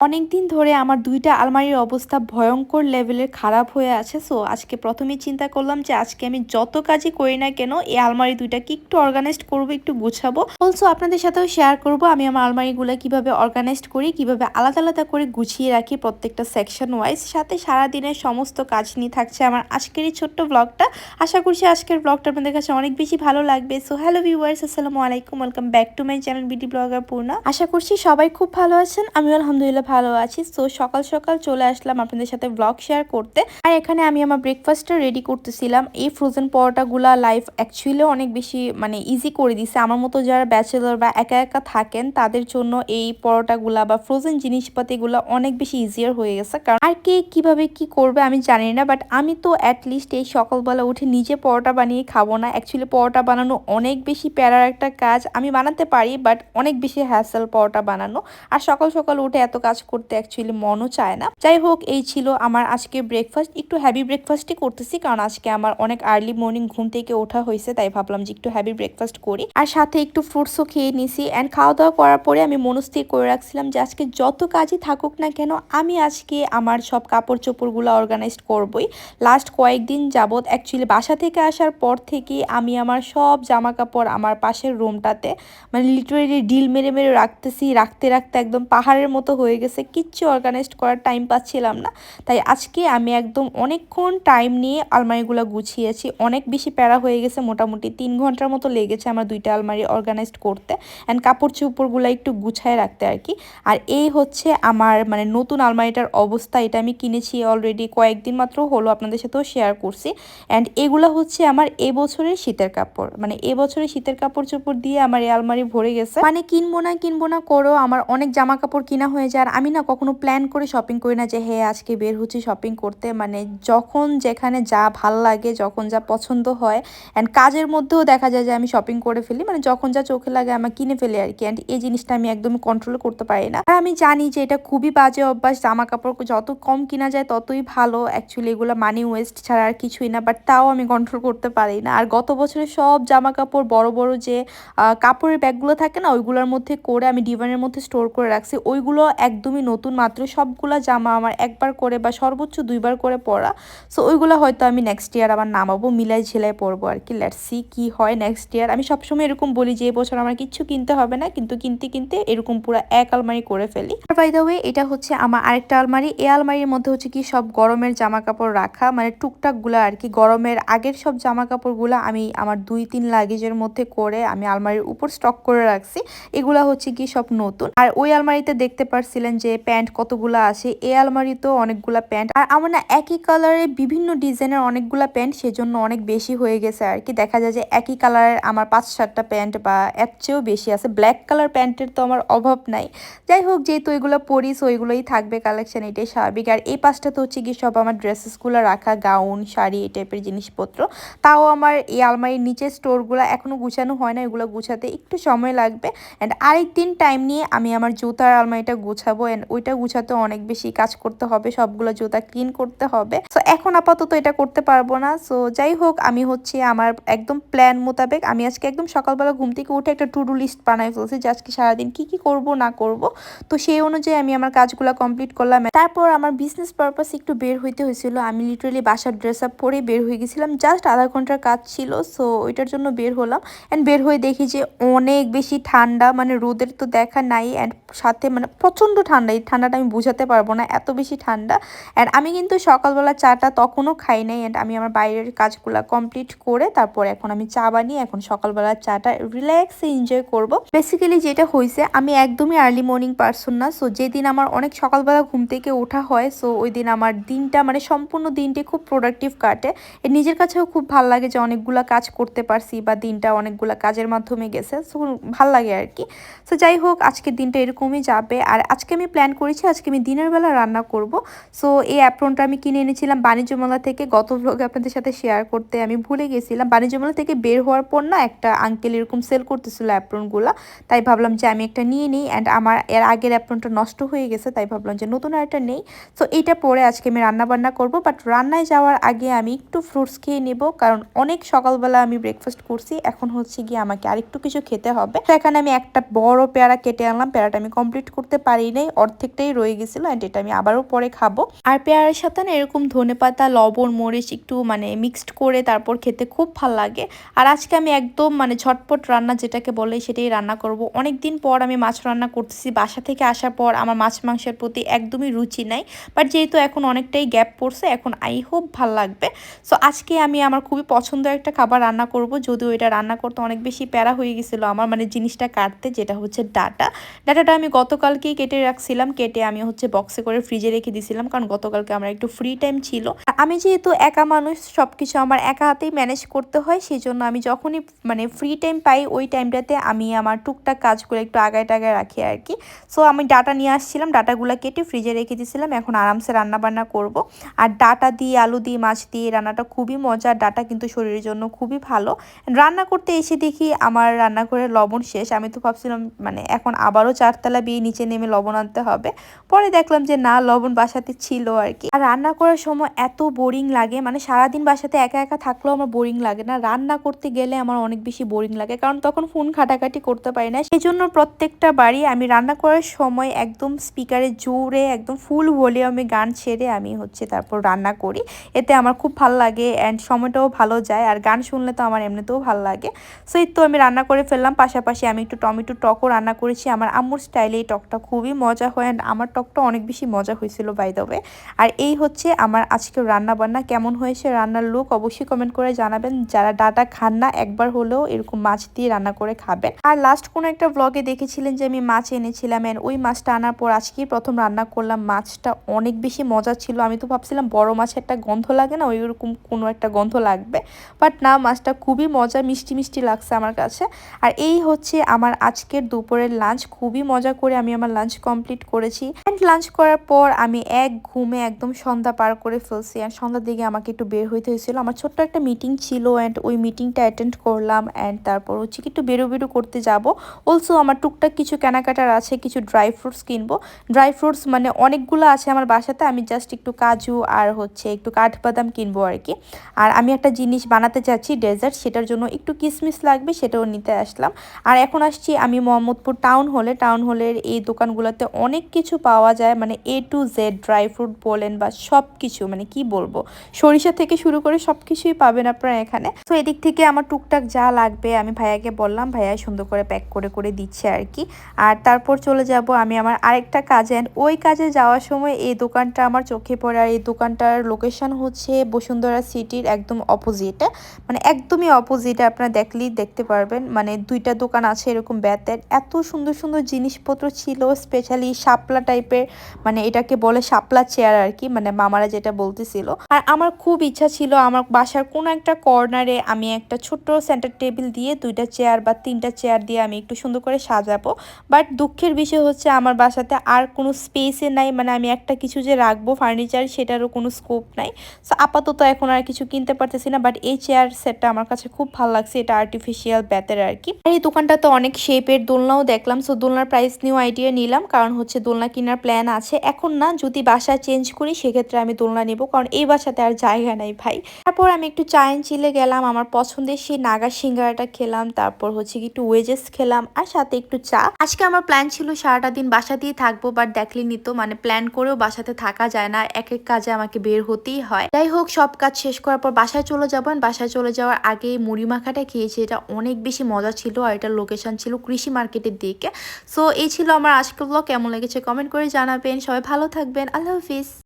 অনেকদিন ধরে আমার দুইটা আলমারির অবস্থা ভয়ঙ্কর লেভেলের খারাপ হয়ে আছে সো আজকে প্রথমেই চিন্তা করলাম যে আজকে আমি যত কাজই করি না কেন এই আলমারি দুইটাকে একটু অর্গানাইজড করব, একটু গুছাবো। অলসো আপনাদের সাথেও শেয়ার করব আমি আমার আলমারিগুলো কীভাবে অর্গানাইজড করি, কীভাবে আলাদা আলাদা করে গুছিয়ে রাখি প্রত্যেকটা সেকশন ওয়াইজ সাথে সারাদিনের সমস্ত কাজ নিয়ে থাকছে আমার আজকের এই ছোট্ট ব্লগটা আশা করছি আজকের ব্লগটা আপনাদের কাছে অনেক বেশি ভালো লাগবে। সো হ্যালো ভিউয়ার্স আসসালামু আলাইকুম। Welcome back to my channel BD blogger Purna আশা করছি সবাই খুব ভালো আছেন। আমি আলহামদুলিল্লাহ ভালো আছি। তো সকাল সকাল চলে আসলাম আপনাদের সাথে ব্লগ শেয়ার করতে। আর এখানে আমি আমার ব্রেকফাস্টটা রেডি করতেছিলাম। এই ফ্রোজেন পরোটাগুলা লাইফ অ্যাকচুয়ালি অনেক বেশি মানে ইজি করে দিছে। আমার মতো যারা ব্যাচেলর বা একা একা থাকেন, তাদের জন্য এই পরোটাগুলা বা ফ্রোজেন জিনিসপাতিগুলো অনেক বেশি ইজিয়ার হয়ে গেছে। কারণ আর কে কীভাবে কি করবে আমি জানি না বাট আমি তো অ্যাটলিস্ট এই সকালবেলা উঠে নিজে পরোটা বানিয়ে খাব না। অ্যাকচুয়ালি পরোটা বানানো অনেক বেশি প্যারার একটা কাজ। আমি বানাতে পারি বাট অনেক বেশি হ্যাসেল পরোটা বানানো। আর সকাল সকাল উঠে এত কাজ করতে অ্যাকচুয়ালি মনও চায় না। যাই হোক এই ছিল আমার আজকে ব্রেকফাস্ট একটু হ্যাভি ব্রেকফাস্টই করতেছি, কারণ আজকে আমার অনেক আর্লি মর্নিং ঘুম থেকে ওঠা হয়েছে, তাই ভাবলাম যে একটু হ্যাভি ব্রেকফাস্ট করি। আর সাথে একটু ফ্রুটসও খেয়ে নিছি। অ্যান্ড খাওয়া দাওয়া করার পরে আমি মনস্থির করে রাখছিলাম যে আজকে যত কাজই থাকুক না কেন, আমি আজকে আমার সব কাপড় চোপড়গুলো অর্গানাইজড করবই। লাস্ট কয়েকদিন যাবৎ অ্যাকচুয়ালি বাসা থেকে আসার পর থেকে আমি আমার সব জামা কাপড় আমার পাশের রুমটাতে মানে লিটারেলি ডিল মেরে মেরে রাখতেছি। রাখতে রাখতে একদম পাহাড়ের মতো হয়ে গেছে। কিচ্ছু অর্গানাইজড করার টাইম পাচ্ছিলাম না। তাই আজকে আমি একদম অনেকক্ষণ টাইম নিয়ে আলমারিগুলো গুছিয়েছি। অনেক বেশি প্যারা হয়ে গেছে, মোটামুটি তিন ঘণ্টার মতো লেগেছে আমার দুইটা আলমারি অর্গানাইজড করতে। অ্যান্ড কাপড় চোপড়গুলো একটু গুছায় রাখতে আর কি। আর এই হচ্ছে আমার মানে নতুন আলমারিটার অবস্থা, এটা আমি কিনেছি অলরেডি কয়েকদিন মাত্র হলো, আপনাদের সাথেও শেয়ার করছি। অ্যান্ড এগুলো হচ্ছে আমার এবছরের শীতের কাপড়। মানে এবছরের শীতের কাপড় চোপড় দিয়ে আমার এই আলমারি ভরে গেছে। মানে কিনবো না কিনবো না করো, আমার অনেক জামা কাপড় কিনা হয়ে যায়। আমি না কখনো প্ল্যান করে শপিং করি না যে হ্যাঁ আজকে বের হচ্ছি শপিং করতে। মানে যখন যেখানে যা ভালো লাগে, যখন যা পছন্দ হয় অ্যান্ড কাজের মধ্যেও দেখা যায় যে, আমি শপিং করে ফেলি। মানে যখন যা চোখে লাগে আমার কিনে ফেলি আর কি। অ্যান্ড এই জিনিসটা আমি একদমই কন্ট্রোল করতে পারি না। আর আমি জানি যে, এটা খুবই বাজে অভ্যাস। জামা কাপড় যত কম কিনা যায়, ততই ভালো। অ্যাকচুয়ালি এগুলো মানি ওয়েস্ট ছাড়া আর কিছুই না বাট তাও আমি কন্ট্রোল করতে পারি না। আর গত বছরে সব জামা কাপড় বড় বড় যে কাপড়ের ব্যাগগুলো থাকে না, ওইগুলোর মধ্যে করে আমি ডিভানের মধ্যে স্টোর করে রাখছি। ওইগুলো একদমই নতুন মাত্র সবগুলো জামা আমার একবার করে বা সর্বোচ্চ দুইবার করে পরা। সো ওইগুলো হয়তো আমি নেক্সট ইয়ার আবার নামাবো, মিলাই ঝেলাই পরবো আর কি। লেটস সি কি হয় নেক্সট ইয়ার আমি সবসময় এরকম বলি যে এবছর আমার কিচ্ছু কিনতে হবে না, কিন্তু কিনতে কিনতে এরকম পুরো এক আলমারি করে ফেলি। আর বাই দ্য ওয়ে এটা হচ্ছে আমার আরেকটা আলমারি। এই আলমারির মধ্যে হচ্ছে কি, সব গরমের জামা কাপড় রাখা। মানে টুকটাকগুলা আর কি, গরমের আগের সব জামা কাপড়গুলো আমি আমার দুই তিন লাগেজের মধ্যে করে আমি আলমারির উপর স্টক করে রাখছি। এগুলা হচ্ছে কি, সব নতুন। আর ওই আলমারিতে দেখতে পারছিলেন যে প্যান্ট কতগুলা আছে। এই আলমারিতেও অনেকগুলা প্যান্ট। আর আমার না, একই কালারের বিভিন্ন ডিজাইনের অনেকগুলা প্যান্ট, সেজন্য অনেক বেশি হয়ে গেছে আর কি। দেখা যায় যে একই কালারের আমার পাঁচ সাতটা প্যান্ট বা এর চেয়েও বেশি আছে। ব্ল্যাক কালার প্যান্টের তো আমার অভাব নাই। যাই হোক, যেহেতু এগুলো পরি সো ওইগুলোই থাকবে কালেকশন এটাই স্বাভাবিক। আর এই পাশটা তো হচ্ছে কি সব আমার ড্রেসেসগুলো রাখা গাউন শাড়ি, এই টাইপের জিনিসপত্র। তাও আমার এই আলমারির নিচের স্টোরগুলো এখনও গুছানো হয় না, এগুলো গুছাতে একটু সময় লাগবে। অ্যান্ড আরেক দিন টাইম নিয়ে আমি আমার জুতার আলমারিটা গুছাবো। অ্যান্ড ওইটা গুছাতে অনেক বেশি কাজ করতে হবে, সবগুলো জুতা ক্লিন করতে হবে। সো এখন আপাতত এটা করতে পারব না। সো যাই হোক, আমি হচ্ছে আমার একদম প্ল্যান মোতাবেক আমি আজকে একদম সকালবেলা ঘুম থেকে উঠে একটা টু ডু লিস্ট বানাই ফেলছি যে আজকে সারাদিন কি কি করব, না করব। তো সেই অনুযায়ী আমি আমার কাজগুলো কমপ্লিট করলাম। তারপর আমার বিজনেস পারপাস একটু বের হইতে হয়েছিল। আমি লিটারেলি বাসার ড্রেস আপ পরে বের হয়ে গেছিলাম। জাস্ট আধা ঘণ্টার কাজ ছিল। সো ওইটার জন্য বের হলাম। অ্যান্ড বের হয়ে দেখি যে অনেক বেশি ঠান্ডা মানে রোদের তো দেখা নাই। অ্যান্ড সাথে মানে প্রচণ্ড ঠান্ডা, এই ঠান্ডাটা আমি বুঝাতে পারব না, এত বেশি ঠান্ডা। অ্যান্ড আমি কিন্তু সকালবেলা চাটা তখনও খাই নাই অ্যান্ড আমি আমার বাইরের কাজগুলো কমপ্লিট করে তারপর এখন আমি চা বানিয়ে এখন সকালবেলা চাটা রিল্যাক্সে এনজয় করব। বেসিক্যালি যেটা হয়েছে আমি একদমই আর্লি মর্নিং পারসন না সো যেদিন আমার অনেক সকালবেলা ঘুম থেকে ওঠা হয় সো ওই দিন আমার দিনটা মানে সম্পূর্ণ দিনটি খুব প্রোডাক্টিভ কাটে। নিজের কাছেও খুব ভালো লাগে যে অনেকগুলো কাজ করতে পারছি বা দিনটা অনেকগুলো কাজের মাধ্যমে গেছে সো ভালো লাগে আর কি। সো যাই হোক, আজকের দিনটা এরকমই যাবে। আর আজকে আমি প্ল্যান করেছি, আজকে আমি দিনের বেলা রান্না করব। সো এই অ্যাপ্রনটা আমি কিনে এনেছিলাম বাণিজ্য মেলা থেকে। গত ভ্লগে আপনাদের সাথে শেয়ার করতে আমি ভুলে গেছিলাম। বাণিজ্য মেলা থেকে বের হওয়ার পর না একটা আঙ্কেল এরকম সেল করতেছিল অ্যাপ্রনগুলো তাই ভাবলাম যে আমি একটা নিয়ে নিই অ্যান্ড আমার এর আগের অ্যাপ্রনটা নষ্ট হয়ে গেছে, তাই ভাবলাম যে নতুন আরেকটা নেই। সো এইটা পরে আজকে আমি রান্না বান্না করব বাট রান্নায় যাওয়ার আগে আমি একটু ফ্রুটস খেয়ে নেব, কারণ অনেক সকালবেলা আমি ব্রেকফাস্ট করছি। এখন হচ্ছে গিয়ে আমাকে আরেকটু কিছু খেতে হবে। তো এখানে আমি একটা বড় পেয়ারা কেটে আনলাম, পেয়ারাটা আমি কমপ্লিট করতে পারি নাই। অর্ধেকটাই রয়ে গেছিল অ্যান্ড এটা আমি আবারও পরে খাব। আর পেয়ারের সাথে না এরকম ধনে পাতা, লবণ, মরিচ একটু মানে মিক্সড করে তারপর খেতে খুব ভালো লাগে। আর আজকে আমি একদম মানে ঝটপট রান্না যেটাকে বলে সেটাই রান্না করব। অনেক দিন পর আমি মাছ রান্না করতেছি, বাসা থেকে আসার পর আমার মাছ মাংসের প্রতি একদমই রুচি নাই। বাট যেহেতু এখন অনেকটাই গ্যাপ পড়ছে, এখন আই হোপ ভালো লাগবে। সো আজকে আমি আমার খুবই পছন্দের একটা খাবার রান্না করব। যদিও এটা রান্না করতে অনেক বেশি প্যারা হয়ে গেছিল আমার মানে জিনিসটা কাটতে, যেটা হচ্ছে ডাটা। ডাটাটা আমি গতকালকেই কেটে রাখছিলাম, কেটে আমি হচ্ছে বক্সে করে ফ্রিজে রেখে দিয়েছিলাম কারণ গতকালকে আমার একটু ফ্রি টাইম ছিল। আমি যেহেতু একা মানুষ সব কিছু আমার একা হাতেই ম্যানেজ করতে হয় সেই জন্য আমি যখনই মানে ফ্রি টাইম পাই, ওই টাইমটাতে আমি আমার টুকটাক কাজগুলো একটু আগায় টাগায় রাখি আর কি। সো আমি ডাটা নিয়ে আসছিলাম, ডাটাগুলো কেটে ফ্রিজে রেখে দিয়েছিলাম এখন আরামসে রান্না বান্না করব। আর ডাটা দিয়ে, আলু দিয়ে, মাছ দিয়ে রান্নাটা খুবই মজার, ডাটা কিন্তু শরীরের জন্য খুবই ভালো। রান্না করতে এসে দেখি আমার রান্নাঘরে লবণ শেষ, আমি তো ভাবছিলাম মানে এখন আবারও চারতলা বিয়ে নিচে নেমে লবণ আনতে হবে। পরে দেখলাম যে না, লবণ বাসাতে ছিল আর কি আর রান্না করার সময় এত বোরিং লাগে মানে সারাদিন বাসাতে একা একা থাকলেও আমার বোরিং লাগে না। রান্না করতে গেলে আমার অনেক বেশি বোরিং লাগে, কারণ তখন ফোন ঘাটাঘাটি করতে পারি না। সেই জন্য প্রত্যেকটা বাড়ি আমি রান্না করার সময় একদম স্পিকারে জোরে, একদম ফুল ভলিউমে গান ছেড়ে আমি হচ্ছে তারপর রান্না করি। এতে আমার খুব ভালো লাগে অ্যান্ড সময়টাও ভালো যায়। আর গান শুনলে তো আমার এমনিতেও ভালো লাগে। সো এই তো আমি রান্না করে ফেললাম। পাশাপাশি আমি একটু টমেটো টকও রান্না করেছি। আমার আম্মুর স্টাইলে এই টকটা খুবই মজা হয় অ্যান্ড আমার টকটা অনেক বেশি মজা হয়েছিল বাই দ্য ওয়ে আর এই হচ্ছে আমার আজকে রান্না বান্না কেমন হয়েছে রান্নার লুক অবশ্যই কমেন্ট করে জানাবেন। যারা ডাটা খান না, একবার হলেও এরকম মাছ দিয়ে রান্না করে খাবেন। আর লাস্ট কোনো একটা ব্লগে দেখেছিলেন যে আমি মাছ এনেছিলাম অ্যান্ড ওই মাছটা আনার পর আজকেই প্রথম রান্না করলাম। মাছটা অনেক বেশি মজা ছিল। আমি তো ভাবছিলাম বড় মাছের একটা গন্ধ লাগে না ওই রকম কোনো একটা গন্ধ লাগবে। বাট না, মাছটা খুবই মজা, মিষ্টি মিষ্টি লাগছে আমার কাছে। আর এই হচ্ছে আমার আজকের দুপুরের লাঞ্চ খুবই মজা করে আমি আমার লাঞ্চ কমপ্লিট করেছি। অ্যান্ড লাঞ্চ করার পর আমি এক ঘুমে একদম সন্ধ্যা পার করে ফেলছি। অ্যান্ড সন্ধ্যার দিকে আমাকে একটু বের হইতে হয়েছিল। আমার ছোট্ট একটা মিটিং ছিল অ্যান্ড ওই মিটিংটা অ্যাটেন্ড করলাম অ্যান্ড তারপর হচ্ছে একটু বেরো বেরো করতে যাব। অলসো আমার টুকটাক কিছু কেনাকাটার আছে, কিছু ড্রাই ফ্রুটস কিনবো। ড্রাই ফ্রুটস মানে অনেকগুলো আছে আমার বাসাতে। আমি জাস্ট একটু কাজু আর হচ্ছে একটু কাঠবাদাম কিনবো আর কি। আর আমি একটা জিনিস বানাতে চাচ্ছি ডেজার্ট সেটার জন্য একটু কিসমিস লাগবে সেটাও নিতে আসলাম। আর এখন আসছি আমি মোহাম্মদপুর টাউন হলে টাউন হলের এই দোকানগুলোতে অনেক কিছু পাওয়া যায় মানে A to Z dry fruit বলেন বা সব কিছু মানে কি বলব? সরিষা থেকে শুরু করে সব কিছুই পাবেন আপনারা এখানে। তো এদিক থেকে আমার টুকটাক যা লাগবে আমি ভাইয়াকে বললাম, ভাইয়া সুন্দর করে প্যাক করে করে দিচ্ছে আর কি আর তারপর চলে যাব আমি আমার আরেকটা কাজে। And ওই কাজে যাওয়ার সময় এই দোকানটা আমার চোখে পড়ে আর এই দোকানটার লোকেশন হচ্ছে বসুন্ধরা সিটির একদম অপোজিটে মানে একদমই অপোজিটে আপনারা দেখলেই দেখতে পারবেন। মানে দুইটা দোকান আছে এরকম ব্যাতের এত সুন্দর সুন্দর জিনিসপত্র ছিল স্পেশালি শাপলা টাইপের মানে এটাকে বলে শাপলা চেয়ার আর কি মানে মামারা যেটা বলতেছিল। আর আমার খুব ইচ্ছা ছিল আমার বাসার কোনো একটা কর্নারে আমি একটা ছোট্ট সেন্টার টেবিল দিয়ে দুইটা চেয়ার বা তিনটা চেয়ার দিয়ে আমি একটু সুন্দর করে সাজাবো। বাট দুঃখের বিষয় হচ্ছে আমার বাসাতে আর কোনো স্পেসে নাই মানে আমি একটা কিছু যে রাখব ফার্নিচার সেটারও কোনো স্কোপ নাই। সো আপাতত এখন আর কিছু কিনতে পারতেছি না, বাট এই চেয়ার সেটটা আমার কাছে খুব ভালো লাগছে, এটা আর্টিফিশিয়াল ব্যাতের আর কি। আর এই দোকানটাতে অনেক শেপের দোলনাও দেখলাম, সো দোলনার প্রাইস নিয়েও আইডিয়া নিলাম, কারণ হচ্ছে দোলনা কেনার প্ল্যান আছে। এখন না, যদি বাসা চেঞ্জ করি, সেক্ষেত্রে আমি দোলনা নেব, কারণ এই বাসাতে আর জায়গা নাই ভাই। তারপর আমি একটু চায়ন চিলে গেলাম, আমার পছন্দের সেই নাগা সিঙ্গারাটা খেলাম, তারপর হচ্ছে একটু ওয়েজেস খেলাম, আর সাথে একটু চা। আজকে আমার প্ল্যান ছিল সারাটা দিন বাসাতেই থাকব বাট দেখলেনি তো মানে প্ল্যান করেও বাসাতে থাকা যায় না, এক এক কাজে আমাকে বের হতেই হয়। যাই হোক, সব কাজ শেষ করার পর বাসায় চলে যাবেন বাসায় চলে যাওয়ার আগে মুড়ি মাখাটা খেয়েছি, এটা অনেক বেশি মজা ছিল, আর এটার লোকেশন ছিল কৃষি মার্কেটের দিকে। সো এই ছিল আমার আজকের ব্লগ কেমন লেগেছে কমেন্ট করে জানাবেন। সবাই ভালো থাকবেন। আল্লাহ হাফিজ।